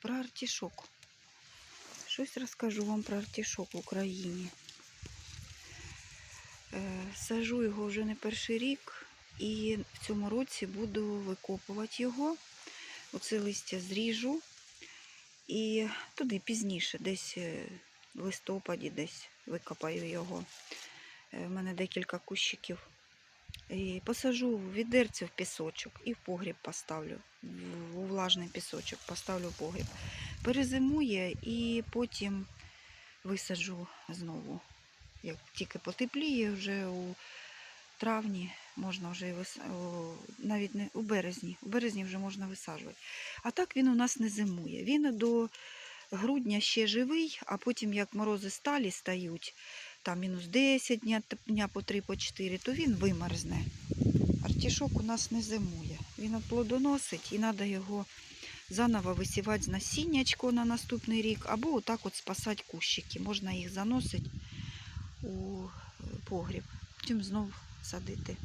про артишок. Щось розкажу вам про артишок в Україні. Е, Сажу його вже не перший рік, і в цьому році буду викопувати його. Оце листя зріжу. І туди пізніше, десь е, в листопаді, десь викопаю його. Е, У мене декілька кущиків. І посажу в відерце в пісочок і в погріб поставлю. Влажний пісочок поставлю в погріб. Перезимує і потім висаджу знову. Як тільки потепліє, вже у травні можна вже вис... навіть не у березні. У березні вже можна висаджувати. А так він у нас не зимує. Він до грудня ще живий, а потім, як морози сталі стають, там мінус 10 дня, дня по 3 по 4, то він вимерзне. Артішок у нас не зимує. Він оплодоносить плодоносить і треба його заново висівати з насіннячко на наступний рік, або отак от спасати кущики. Можна їх заносити у е, погріб, потім знов садити.